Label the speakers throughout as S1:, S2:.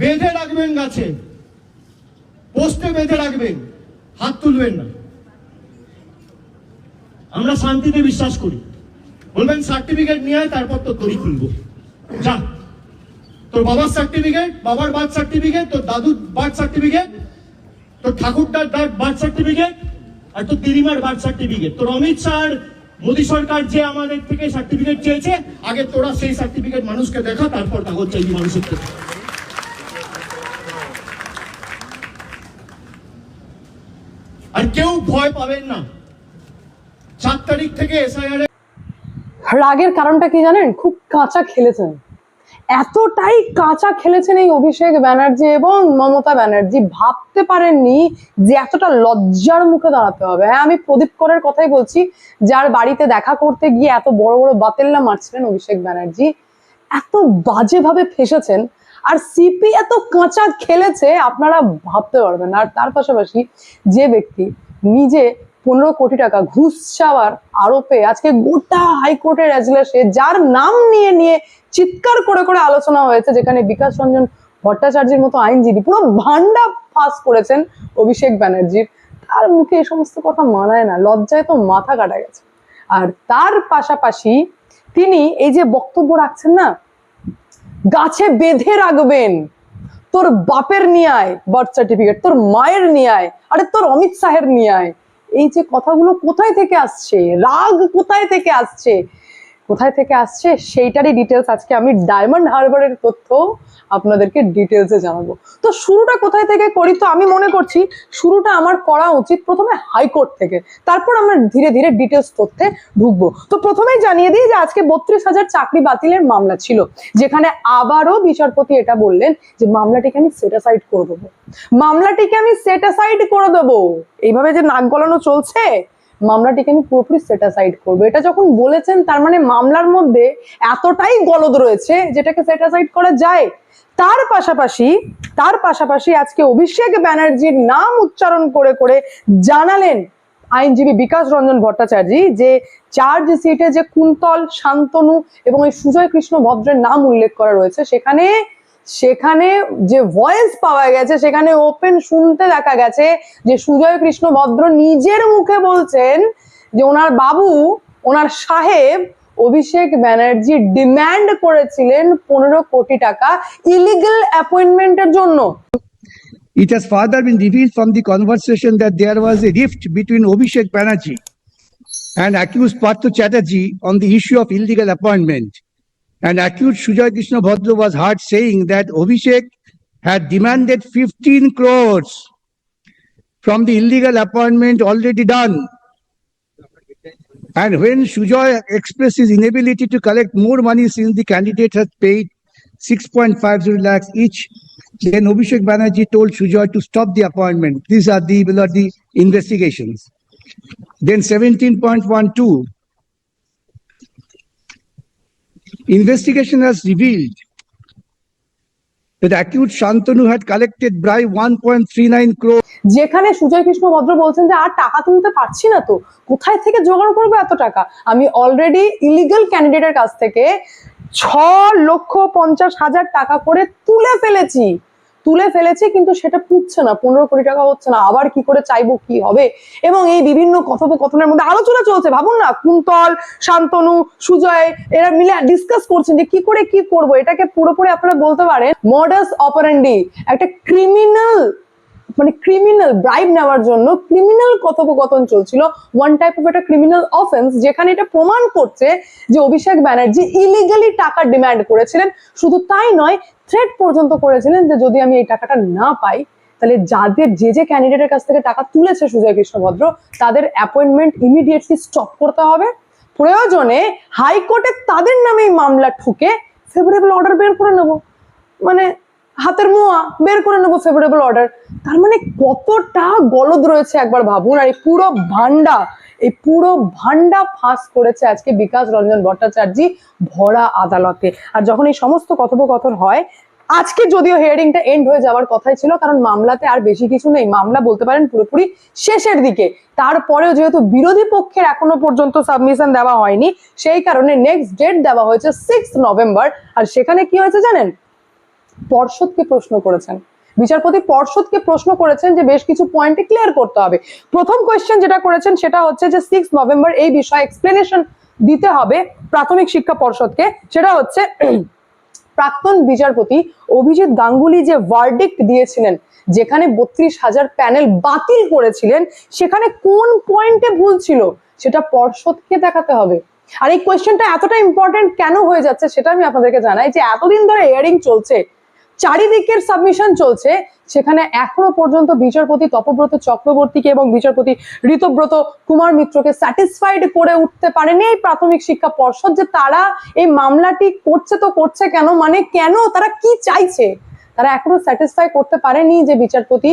S1: বেঁধে রাখবেন গাছে। পোস্টে বেঁধে রাখবেন, হাত তুলবেন না। আমরা শান্তিতে বিশ্বাস করি। বলবেন, সার্টিফিকেট নিয়ে তারপর তরি খুলবো। যা। তোর বাবার সার্টিফিকেট, বাবার বার্থ সার্টিফিকেট, তোর দাদুর বার্থ সার্টিফিকেট, তোর ঠাকুরদার বার্থ সার্টিফিকেট, আর তোর দিদিমার বার্থ সার্টিফিকেট। তোর অমিত শাহ মোদী সরকার যে আমাদের থেকে সার্টিফিকেট চেয়েছে, আগে তোরা সেই সার্টিফিকেট মানুষকে দেখা, তারপর কাগজ চাইবি মানুষের থেকে। কেউ ভয় পাবেন না। চার তারিখ থেকে
S2: রাগের কারণটা কি জানেন? খুব কাঁচা খেলেছেন। এতটাই কাঁচা খেলেছেন এই অভিষেক ব্যানার্জি এবং মমতা ব্যানার্জি। ভাবতে পারেননি যে এতটা লজ্জার মুখে দাঁড়াতে হবে। হ্যাঁ আমি প্রদীপ করের কথাই বলছি, যার বাড়িতে দেখা করতে গিয়ে এত বড় বড় বাতেল্লা মারছিলেন অভিষেক ব্যানার্জি, এত বাজেভাবে ফেসেছেন আর সিপি এত কাঁচা খেলেছে, আপনারা ভাবতে পারবেন আর তার পাশাপাশি যে ব্যক্তি নিজে পনেরো কোটি টাকা ঘুষ চাওয়ার আরোপে আজকে গোটা হাইকোর্টের এজলাসে যার নাম নিয়ে নিয়ে চিৎকার করে করে আলোচনা হয়েছে, যেখানে বিকাশ রঞ্জন ভট্টাচার্যের মতো আইনজীবী পুরো ভান্ডা ফাঁস করেছেন অভিষেক ব্যানার্জির। তার মুখে এই সমস্ত কথা মানায় না, লজ্জায় তো মাথা কাটা গেছে। আর তার পাশাপাশি তিনি এই যে বক্তব্য রাখছেন না গাছে বেঁধে রাখবেন। তোর বাপের নিয়ে বার্থ সার্টিফিকেট তোর মায়ের নিয়ে আরে তোর অমিত শাহের নিয়ে এই যে কথাগুলো কোথায় থেকে আসছে? রাগ কোথায় থেকে আসছে? কোথায় থেকে আসছে সেইটারই ডিটেলস আজকে আমি ডায়মন্ড হারবারের তথ্য আপনাদেরকে ডিটেলসে জানাব। তো শুরুটা কোথায় থেকে করি তো আমি মনে করছি শুরুটা আমার করা উচিত প্রথমে হাইকোর্ট থেকে। তারপর আমরা ধীরে ধীরে ডিটেলস তথ্যে ঢুকবো। তো প্রথমেই জানিয়ে দিই যে আজকে বত্রিশ হাজার চাকরি বাতিলের মামলা ছিল, যেখানে আবারও বিচারপতি এটা বললেন যে মামলাটিকে আমি সেটাসাইড করে দেবো। মামলাটিকে আমি সেটাসাইড করে দেবো। এইভাবে যে নাক গলানো চলছে? মামলাটিকে আমি পুরোপুরি সেটাসাইড করব। এটা যখন বলেছেন, তার মানে মামলার মধ্যে এতটাই গলদ রয়েছে যেটাকে সেটাসাইড করা যায়। তার পাশাপাশি তার পাশাপাশি আজকে অভিষেক ব্যানার্জির নাম উচ্চারণ করে করে জানালেন আইনজীবী বিকাশ রঞ্জন ভট্টাচার্য যে চার্জ সিটে যে কুন্তল, শান্তনু এবং এই সুজয় কৃষ্ণ ভদ্রের নাম উল্লেখ করা রয়েছে। সেখানে সেখানে যে ভয়েস পাওয়া গেছে সেখানে ওপেন শুনতে দেখা গেছে যে সুজয় কৃষ্ণ ভদ্র নিজের মুখে বলছেন যে ওনার বাবু ওনার সাহেব অভিষেক ব্যানার্জি ডিম্যান্ড করেছিলেন পনেরো কোটি টাকা ইলিগাল অ্যাপয়েন্টমেন্টের জন্য
S3: It has further been revealed from the conversation that there was a rift between Abhishek Banerjee and accused Partho Chatterjee on the issue of illegal appointment. And accused Sujoy Krishna Bhadra was heard saying that Abhishek had demanded 15 crores from the illegal appointment already done. And when Sujoy expressed his inability to collect more money since the candidate has paid 6.50 lakhs each, then Abhishek Banerjee told Sujoy to stop the appointment. These are the, below the investigations. Then 17.12. Investigation has revealed that accused Shantanu had collected bribe 1.39 crore.
S2: যেখানে সুজয় কৃষ্ণ ভদ্র বলছেন যে, আর টাকা তুলতে পারছি না তো। কোথায় থেকে জোগাড় করব এত টাকা? আমি অলরেডি ইলিগাল ক্যান্ডিডেটের কাছ থেকে ছ লক্ষ পঞ্চাশ হাজার টাকা করে তুলে ফেলেছি। তুলে ফেলেছে, কিন্তু সেটা পুচ্ছে না, পনেরো কোটি টাকা হচ্ছে না, আবার কি করে চাইব, কি হবে? এবং এই বিভিন্ন কথোপকথনের মধ্যে আলোচনা চলছে, ভাবুন না, কুন্তল, শান্তনু, সুজয়, এরা মিলে ডিসকাস করছেন যে কি করে কি করব, এটাকে পুরোপুরি আপনারা বলতে পারেন মডাস অপারেন্ডি একটা ক্রিমিনাল মানে ক্রিমিনাল ব্রাইব নেওয়ার জন্য ক্রিমিনাল কথোপকথন চলছিল ওয়ান টাইপ অফ একটা ক্রিমিনাল অফেন্স যেখানে এটা প্রমাণ করছে যে অভিষেক ব্যানার্জি ইলিগালি টাকা ডিমান্ড করেছিলেন, শুধু তাই নয় থ্রেট পর্যন্ত করেছিলেন যে যদি আমি এই টাকাটা না পাই, তাহলে যাদের যে যে ক্যান্ডিডেটের কাছ থেকে টাকা তুলেছে সুজয় কৃষ্ণভদ্র, তাদের অ্যাপয়েন্টমেন্ট ইমিডিয়েটলি স্টপ করতে হবে। প্রয়োজনে হাইকোর্টে তাদের নামেই মামলা ঠুকে ফেভারেবল অর্ডার বের করে নেব। মানে হাতের মোয়া, বের করে নেব ফেভারেবল অর্ডার তার মানে কতটা গলদ রয়েছে একবার ভাবুন, আর এই পুরো ভান্ডা, এই পুরো ভান্ডা ফাঁস করেছে আজকে বিকাশ রঞ্জন ভট্টাচার্য ভরা আদালতে। আর যখন এই সমস্ত কথোপকথন হয়, আজকে যদিও হিয়ারিংটা এন্ড হয়ে যাওয়ার কথাই ছিল, কারণ মামলাতে আর বেশি কিছু নেই। মামলা বলতে পারেন পুরোপুরি শেষের দিকে। তারপরেও যেহেতু বিরোধী পক্ষের এখনও পর্যন্ত সাবমিশন দেওয়া হয়নি, সেই কারণে নেক্সট ডেট দেওয়া হয়েছে সিক্স নভেম্বর আর সেখানে কি হয়েছে জানেন? পর্ষদকে প্রশ্ন করেছেন। বিচারপতি পর্ষদকে প্রশ্ন করেছেন যে বেশ কিছু পয়েন্টে ক্লিয়ার করতে হবে। প্রথম কোয়েশ্চেন যেটা করেছেন সেটা হচ্ছে যে সিক্স নভেম্বর এই বিষয়ে এক্সপ্লেনেশন দিতে হবে প্রাথমিক শিক্ষা পর্ষদকে। সেটা হচ্ছে প্রাক্তন বিচারপতি অভিজিৎ গাঙ্গুলি যে ভার্ডিক্ট দিয়েছিলেন, যেখানে বত্রিশ হাজার প্যানেল বাতিল করেছিলেন, সেখানে কোন পয়েন্টে ভুল ছিল সেটা পর্ষদকে দেখাতে হবে। আর এই কোয়েশ্চেনটা এতটা ইম্পর্টেন্ট কেন হয়ে যাচ্ছে সেটা আমি আপনাদেরকে জানাই যে এতদিন ধরে এয়ারিং চলছে চারিদিকের সাবমিশন চলছে। সেখানে এখনও পর্যন্ত বিচারপতি তপব্রত চক্রবর্তীকে এবং বিচারপতি ঋতব্রত কুমার মিত্রকে স্যাটিসফাইড করে উঠতে পারেনি এই প্রাথমিক শিক্ষা পর্ষদ যে তারা এই মামলাটি করছে তো করছে কেন? মানে কেন? তারা কি চাইছে? তারা এখনও স্যাটিসফাই করতে পারেনি যে বিচারপতি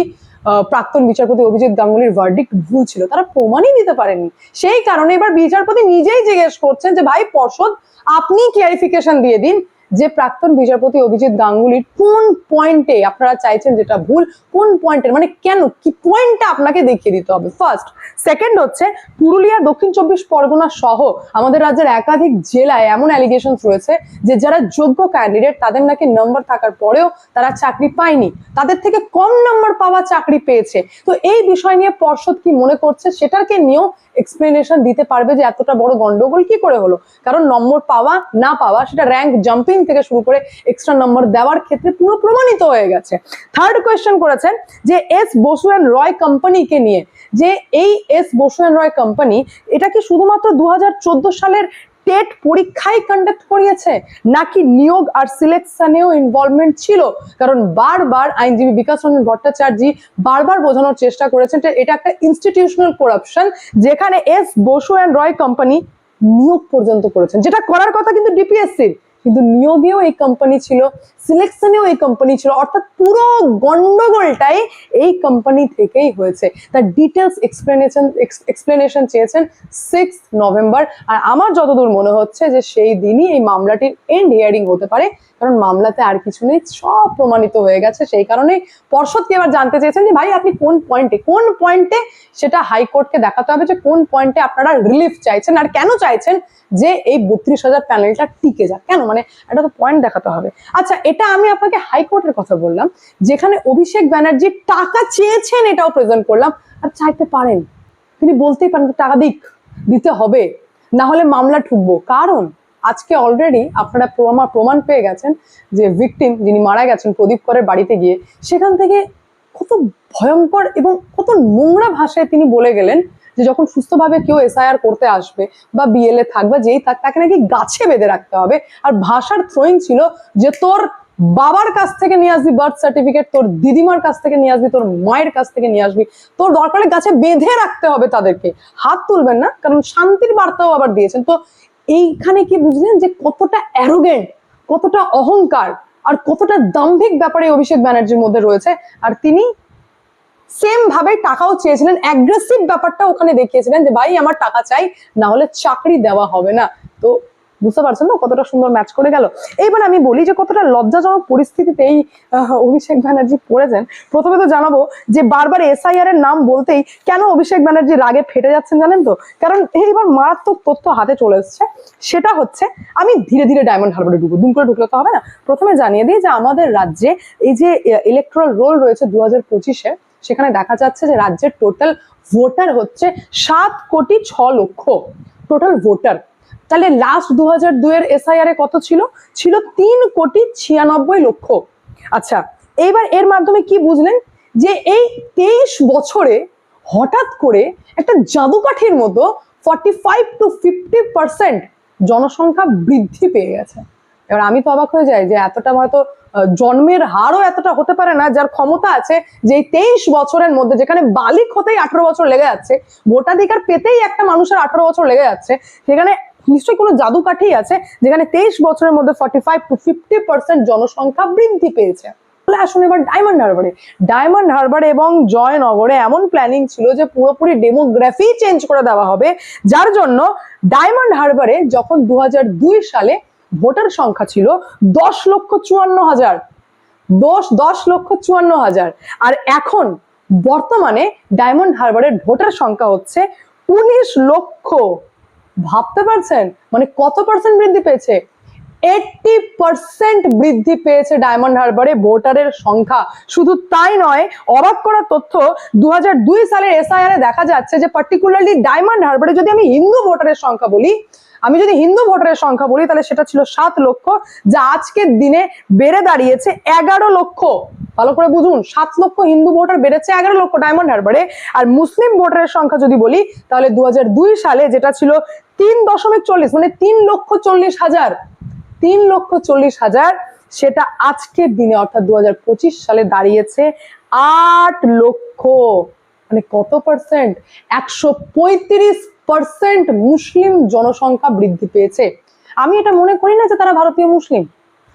S2: প্রাক্তন বিচারপতি অভিজিৎ গাঙ্গুলির ভার্ডিক্ট ভুল ছিল। তারা প্রমাণই দিতে পারেনি। সেই কারণে এবার বিচারপতি নিজেই জিজ্ঞেস করছেন যে, ভাই পর্ষদ, আপনি ক্লিয়ারিফিকেশন দিয়ে দিন। যে প্রাক্তন বিচারপতি অভিজিৎ গাঙ্গুলির কোন পয়েন্টে আপনারা চাইছেন যেটা ভুল, কোন পয়েন্টের মানে কেন, কি পয়েন্টটা আপনাকে দেখিয়ে দিতে হবে? ফার্স্ট সেকেন্ড হচ্ছে পুরুলিয়া দক্ষিণ চব্বিশ পরগনা সহ আমাদের রাজ্যের একাধিক জেলায় এমন অ্যালিগেশন রয়েছে যে যারা যোগ্য ক্যান্ডিডেট তাদের নাকি নম্বর থাকার পরেও তারা চাকরি পায়নি। তাদের থেকে কম নম্বর পাওয়া চাকরি পেয়েছে। তো এই বিষয় নিয়ে পর্ষদ কি মনে করছে সেটাকে নিয়েও এক্সপ্লেনেশন দিতে পারবে যে এতটা বড় গন্ডগোল কি করে হলো? কারণ নম্বর পাওয়া, না পাওয়া, সেটা র্যাঙ্ক জাম্পিং থেকে শুরু করে এক্সট্রা নম্বর দেওয়ার ক্ষেত্রে পুরো প্রমাণিত হয়ে গেছে। থার্ড কোয়েশ্চেন করেছেন যে এস বসু অ্যান্ড রয় কোম্পানিকে নিয়ে। যে এই S Basu and Roy company এটা কি শুধুমাত্র দু সালের টেট পরীক্ষাই কন্ডাক্ট করিয়েছে? নাকি নিয়োগ আর সিলেকশনেও ইনভলভমেন্ট ছিল? কারণ বারবার আইনজীবী বিকাশ রঞ্জন ভট্টাচার্য বারবার বোঝানোর চেষ্টা করেছেন এটা একটা ইনস্টিটিউশনাল করাপশন যেখানে S Basu and Roy company নিয়োগ পর্যন্ত করেছেন। যেটা করার কথা কিন্তু ডিপিএসসির কিন্তু নিয়োগেও এই কোম্পানি ছিল সিলেকশনেও এই কোম্পানি ছিল, অর্থাৎ পুরো গন্ডগোলটাই এই কোম্পানি থেকেই হয়েছে। তার ডিটেলস এক্সপ্লেনেশন এক্সপ্লেনেশন চেয়েছেন সিক্স নভেম্বর আর আমার যতদূর মনে হচ্ছে যে সেই দিনই এই মামলাটির এন্ড হিয়ারিং হতে পারে। কারণ মামলাতে আর কিছু নেই, সব প্রমাণিত হয়ে গেছে। সেই কারণেই পর্ষদকে এবার জানতে চেয়েছেন যে, ভাই, আপনি কোন পয়েন্টে কোন পয়েন্টে সেটা হাইকোর্টকে দেখাতে হবে যে, কোন পয়েন্টে আপনারা রিলিফ চাইছেন? আর কেন চাইছেন যে, এই বত্রিশ হাজার প্যানেলটা টিকে যাক? কেন? মানে একটা তো পয়েন্ট দেখাতে হবে। আচ্ছা এটা আমি আপনাকে হাইকোর্টের কথা বললাম, যেখানে অভিষেক ব্যানার্জি টাকা চেয়েছেন এটাও প্রেজেন্ট করলাম। আর চাইতে পারেন। তিনি বলতেই পারেন টাকা দিক, দিতে হবে। না হলে মামলা ঠুকবো। কারণ আজকে অলরেডি আপনারা প্রমা প্রমাণ পেয়ে গেছেন যে ভিকটিম যিনি মারা গেছেন প্রদীপ করের বাড়িতে গিয়ে, সেখান থেকে কত ভয়ঙ্কর এবং কত নোংরা ভাষায় তিনি বলে গেলেন যে যখন সুস্থভাবে কেউ এসআইআর করতে আসবে বা বিএলএ থাকবে যেই থাক, তাকে নাকি গাছে বেঁধে রাখতে হবে। আর ভাষার থ্রোয়িং ছিল যে তোর বাবার কাছ থেকে নিয়ে আসবি বার্থ সার্টিফিকেট তোর দিদিমার কাছ থেকে নিয়ে আসবি, তোর মায়ের কাছ থেকে নিয়ে আসবি, তোর দরকারে গাছে বেঁধে রাখতে হবে তাদেরকে। হাত তুলবেন না, কারণ শান্তির বার্তাও আবার দিয়েছেন। তো এইখানে কি বুঝলেন যে কতটা অ্যারোগেন্ট কতটা অহংকার আর কতটা দাম্ভিক ব্যাপারে অভিষেক ব্যানার্জির মধ্যে রয়েছে? আর তিনি সেম ভাবে টাকাও চেয়েছিলেন অ্যাগ্রেসিভ ব্যাপারটা ওখানে দেখিয়েছিলেন যে ভাই আমার টাকা চাই না হলে চাকরি দেওয়া হবে না। তো বুঝতে পারছেন তো কতটা সুন্দর ম্যাচ করে গেল। এইবার আমি বলি যে কতটা লজ্জাজনক পরিস্থিতিতে এই অভিষেক ব্যানার্জি পড়েছেন। প্রথমে তো জানাব যে বারবার এসআইআর এর নাম বলতেই কেন অভিষেক ব্যানার্জি রাগে ফেটে যাচ্ছেন জানেন তো? কারণ এইবার মারাত্মক তথ্য হাতে চলে এসছে। সেটা হচ্ছে আমি ধীরে ধীরে ডায়মন্ড হারবারে ঢুকবো, দুম করে ঢুকলে তো হবে না। প্রথমে জানিয়ে দিই যে আমাদের রাজ্যে এই যে ইলেকট্রাল রোল রয়েছে দু হাজার পঁচিশে, সেখানে দেখা যাচ্ছে যে রাজ্যের টোটাল ভোটার হচ্ছে সাত কোটি ছ লক্ষ। টোটাল ভোটার তাহলে লাস্ট দু হাজার দুয়ের এসআইআর এ কত ছিল? ছিল তিন কোটি ছিয়ানব্বই লক্ষ। আচ্ছা এইবার এর মাধ্যমে কি বুঝলেন? যে এই তেইশ বছরে হঠাৎ করে একটা জাদুকাঠির মতো forty five to fifty percent জনসংখ্যা বৃদ্ধি পেয়ে গেছে। এবার আমি তো অবাক হয়ে যাই যে এতটা হয়তো জন্মের হারও এতটা হতে পারে না, যার ক্ষমতা আছে যে এই তেইশ বছরের মধ্যে, যেখানে বালিক হতেই আঠারো বছর লেগে যাচ্ছে, ভোটাধিকার পেতেই একটা মানুষের আঠারো বছর লেগে যাচ্ছে, সেখানে নিশ্চয়ই কোনো জাদু জাদুকাঠি আছে যেখানে তেইশ বছরের মধ্যে forty five to fifty percent জনসংখ্যা বৃদ্ধি পেয়েছে। তাহলে আসুন এবার ডায়মন্ড হারবারে ডায়মন্ড হারবার এবং জয়নগরে এমন প্ল্যানিং ছিল যে পুরোপুরি ডেমোগ্রাফি চেঞ্জ করে দেওয়া হবে, যার জন্য ডায়মন্ড হারবারে যখন দু হাজার দুই সালে ভোটার সংখ্যা ছিল দশ লক্ষ চুয়ান্ন হাজার। দশ দশ লক্ষ চুয়ান্ন হাজার। আর এখন বর্তমানে ডায়মন্ড হারবারের ভোটার সংখ্যা হচ্ছে উনিশ লক্ষ। ভাবতে পারছেন? মানে কত পার্সেন্ট বৃদ্ধি পেয়েছে? এইটটি পার্সেন্ট বৃদ্ধি পেয়েছে ডায়মন্ড হারবারে ভোটারের সংখ্যা। শুধু তাই নয়, অবাক করা তথ্য দু দুই সালের এসআইআর দেখা যাচ্ছে যে পার্টিকুলারলি ডায়মন্ড হারবারে যদি আমি হিন্দু ভোটারের সংখ্যা বলি আমি যদি হিন্দু ভোটারের সংখ্যা বলি, তাহলে সেটা ছিল সাত লক্ষ, যা আজকের দিনে বেড়ে দাঁড়িয়েছে এগারো লক্ষ। ভালো করে বুঝুন, সাত লক্ষ হিন্দু ভোটার বেড়েছে এগারো লক্ষ ডায়মন্ড হারবারে। আর মুসলিম ভোটারের সংখ্যা যদি বলি, তাহলে দু হাজার দুই সালে যেটা ছিল তিন দশমিক চল্লিশ মানে তিন লক্ষ চল্লিশ হাজার। তিন লক্ষ চল্লিশ হাজার সেটা আজকের দিনে, অর্থাৎ দু হাজার পঁচিশ সালে দাঁড়িয়েছে আট লক্ষ। মানে কত পার্সেন্ট একশো পঁয়ত্রিশ পার্সেন্ট মুসলিম জনসংখ্যা বৃদ্ধি পেয়েছে। আমি এটা মনে করি না যে তারা ভারতীয় মুসলিম।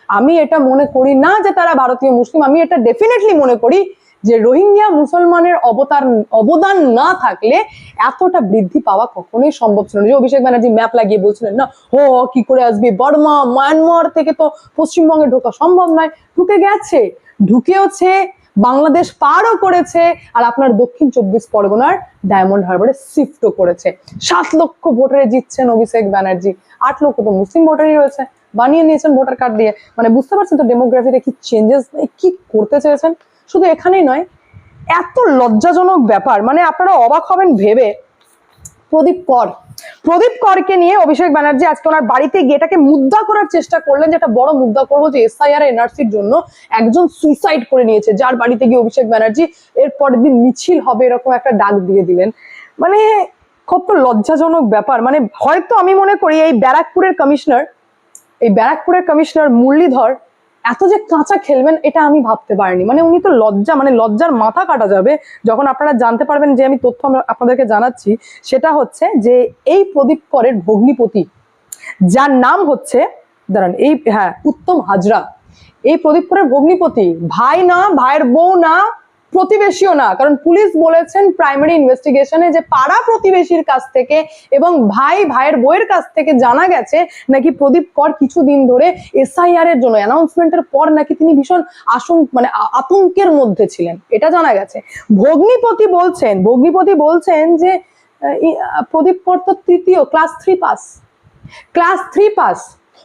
S2: আমি এটা মনে করি না যে তারা ভারতীয় মুসলিম। আমি এটা ডেফিনেটলি মনে করি যে রোহিঙ্গা মুসলমানের অবতার, অবদান না থাকলে এতটা বৃদ্ধি পাওয়া কখনোই সম্ভব ছিল না। যে অভিষেক ব্যানার্জি ম্যাপ লাগিয়ে বলছিলেন, না হো, কি করে আসবি? বর্মা, মায়ানমার থেকে তো পশ্চিমবঙ্গে ঢোকা সম্ভব নয়। ঢুকে গেছে। ঢুকেওছে বাংলাদেশ পারও করেছে আর আপনার দক্ষিণ চব্বিশ পরগনার ডায়মন্ড হারবারে শিফটও করেছে। সাত লক্ষ ভোটারে জিতছেন অভিষেক ব্যানার্জি, আট লক্ষ তো মুসলিম ভোটারই রয়েছে। বানিয়ে নিয়েছেন ভোটার কার্ড দিয়ে। মানে বুঝতে পারছেন তো ডেমোগ্রাফিতে কি চেঞ্জেস কি করতে চেয়েছেন? শুধু এখানেই নয়, এত লজ্জাজনক ব্যাপার। মানে আপনারা অবাক হবেন ভেবে প্রদীপ কর। প্রদীপ করকে নিয়ে অভিষেক ব্যানার্জি আজকে ওনার বাড়িতে গিয়ে এটাকে মুদ্রা করার চেষ্টা করলেন যে একটা বড় মুদ্রা করব যে এসআইআর এনআরসির জন্য একজন সুইসাইড করে নিয়েছে, যার বাড়িতে গিয়ে অভিষেক ব্যানার্জি এর পরের দিন মিছিল হবে এরকম একটা ডাক দিয়ে দিলেন। মানে কত লজ্জাজনক ব্যাপার। মানে হয়তো আমি মনে করি এই ব্যারাকপুরের কমিশনার, এই ব্যারাকপুরের কমিশনার মুরলীধর এত যে কাঁচা খেলবেন, এটা আমি ভাবতে পারিনি। মানে উনি তো লজ্জা মানে লজ্জার মাথা কাটা যাবে যখন আপনারা জানতে পারবেন যে আমি তথ্য আপনাদেরকে জানাচ্ছি। সেটা হচ্ছে যে এই প্রদীপ করের ভগ্নিপতি, যার নাম হচ্ছে, দাঁড়ান, এই হ্যাঁ উত্তম হাজরা। এই প্রদীপ করের ভগ্নিপতি, ভাই না, ভাইয়ের বউ না প্রতিবেশীও না, কারণ পুলিশ বলেছেন প্রাইমারি ইনভেস্টিগেশনে যে পাড়া প্রতিবেশীর কাছ থেকে এবং ভাই, ভাইয়ের বইয়ের কাছ থেকে জানা গেছে নাকি প্রদীপ কর কিছুদিন ধরে এসআইআর এর জন্য অ্যানাউন্সমেন্টের পর নাকি তিনি ভীষণ আশঙ্ক মানে আতঙ্কের মধ্যে ছিলেন, এটা জানা গেছে। ভগ্নিপতি বলছেন ভগ্নিপতি বলছেন যে প্রদীপ কর তো তৃতীয় class three pass class three pass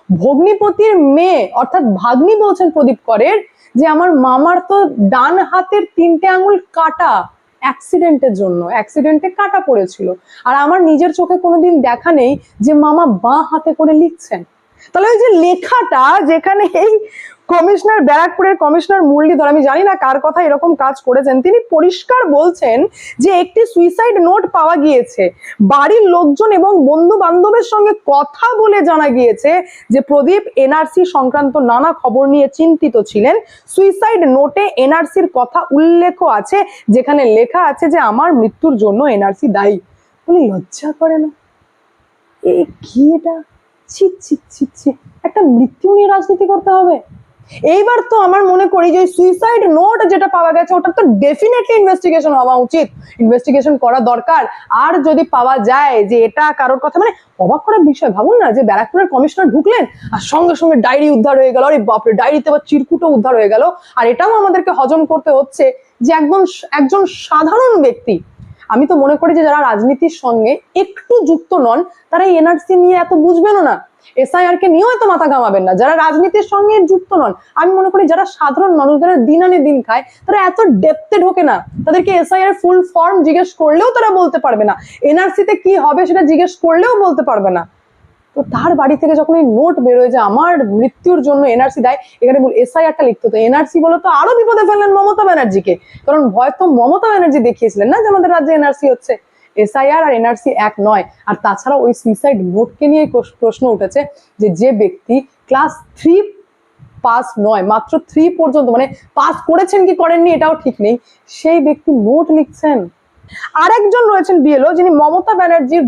S2: ভগ্নিপতির মেয়ে, অর্থাৎ ভাগ্নি বলছেন প্রদীপ করের, যে আমার মামার তো ডান হাতের তিনটে আঙুল কাটা অ্যাক্সিডেন্টের জন্য অ্যাক্সিডেন্টে কাটা পড়েছিল। আর আমার নিজের চোখে কোনোদিন দেখা নেই যে মামা বাঁ হাতে করে লিখছেন। তাহলে ওই যে লেখাটা যেখানে এই কমিশনার ব্যারাকপুরের কমিশনার মুরলীধর, আমি জানি না কার কথা এরকম কাজ করেছেন, তিনি পরিষ্কার বলছেন যে একটি সুইসাইড নোট পাওয়া গিয়েছে। বাড়ির লোকজন এবং বন্ধু বান্ধবের সঙ্গে কথা বলে জানা গিয়েছে যে প্রদীপ এনআরসি সংক্রান্ত নানা খবর নিয়ে চিন্তিত ছিলেন। সুইসাইড নোটে এনআরসির কথা উল্লেখ আছে, যেখানে লেখা আছে যে আমার মৃত্যুর জন্য এনআরসি দায়ী। উনি লজ্জা করে না? এ কি এটা? ছি ছি ছি ছি। একটা মৃত্যু নিয়ে রাজনীতি করতে হবে? এইবার তো আমার মনে করি যে সুইসাইড নোট যেটা পাওয়া গেছে, ওটা তো ডেফিনেটলি ইনভেস্টিগেশন হওয়া উচিত। ইনভেস্টিগেশন করা দরকার। আর যদি পাওয়া যায় যে এটা কারোর কথা মানে অবাক করার বিষয়, ভাবুন না যে ব্যারাকপুরের কমিশনার ঢুকলেন আর সঙ্গে সঙ্গে ডায়েরি উদ্ধার হয়ে গেল, আরে বাপরে ডায়েরিতে আবার চিরকুটও উদ্ধার হয়ে গেল। আর এটাও আমাদেরকে হজম করতে হচ্ছে যে একজন একজন সাধারণ ব্যক্তি, আমি তো মনে করি যে যারা রাজনীতির সঙ্গে একটু যুক্ত নন, তারা এনআরসি নিয়ে এত বুঝবেনও না। এসআইআর কে নিয়েও এত মাথা ঘামাবেন না। যারা রাজনীতির সঙ্গে যুক্ত নন, আমি মনে করি যারা সাধারণ মানুষ যারা দিন আনে দিন খায়, তারা এত ডেপতে ঢোকে না। তাদেরকে এসআইআর ফুল ফর্ম জিজ্ঞেস করলেও তারা বলতে পারবে না। এনআরসি তে কি হবে সেটা জিজ্ঞেস করলেও বলতে পারবে না। তো তার বাড়ি থেকে যখন এই নোট বেরোয় যে আমার মৃত্যুর জন্য এনআরসি দেয়, এখানে এসআইআরটা লিখতে হতো। এনআরসি বলে তো আরও বিপদে ফেললেন মমতা ব্যানার্জিকে। কারণ ভয় তো মমতা ব্যানার্জি দেখিয়েছিলেন না যে আমাদের রাজ্যে এনআরসি হচ্ছে? এসআইআর আর এনআরসি এক নয়। আর তাছাড়া ওই সুইসাইড নোটকে নিয়ে প্রশ্ন উঠেছে যে যে ব্যক্তি ক্লাস থ্রি পাস নয়, মাত্র থ্রি পর্যন্ত মানে পাস করেছেন কি করেননি এটাও ঠিক নেই। সেই ব্যক্তি নোট লিখছেন। আরেকজন রয়েছেন বিএলও যিনি মমতা ব্যানার্জির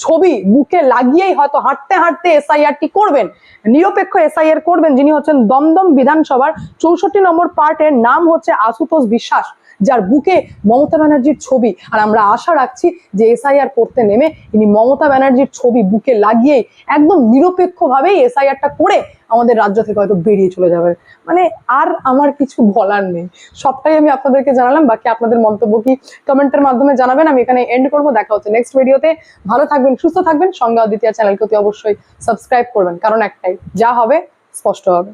S2: ছবি বুকে লাগিয়েই হয়তো হাঁটতে হাঁটতে এসআইআর টি করবেন, নিরপেক্ষ এসআইআর করবেন, যিনি হচ্ছেন দমদম বিধানসভার চৌষট্টি নম্বর পার্টের নাম হচ্ছে আশুতোষ বিশ্বাস। যার বুকে মমতা ব্যানার্জির ছবি। আর আমরা আশা রাখছি যে এসআইআর করতে নেমে ইনি মমতা ব্যানার্জির ছবি বুকে লাগিয়েই একদম নিরপেক্ষভাবেই এসআইআরটা করে আমাদের রাজ্য থেকে হয়তো বেরিয়ে চলে যাবে মানে আর আমার কিছু বলার নেই। সবটাই আমি আপনাদেরকে জানালাম। বাকি আপনাদের মন্তব্য কি কমেন্টের মাধ্যমে জানাবেন। আমি এখানে এন্ড করব। দেখা হচ্ছে নেক্সট ভিডিওতে ভালো থাকবেন, সুস্থ থাকবেন। সঙ্গে অদ্বিতীয় চ্যানেলকে অতি অবশ্যই সাবস্ক্রাইব করবেন। কারণ একটাই, যা হবে, স্পষ্ট হবে।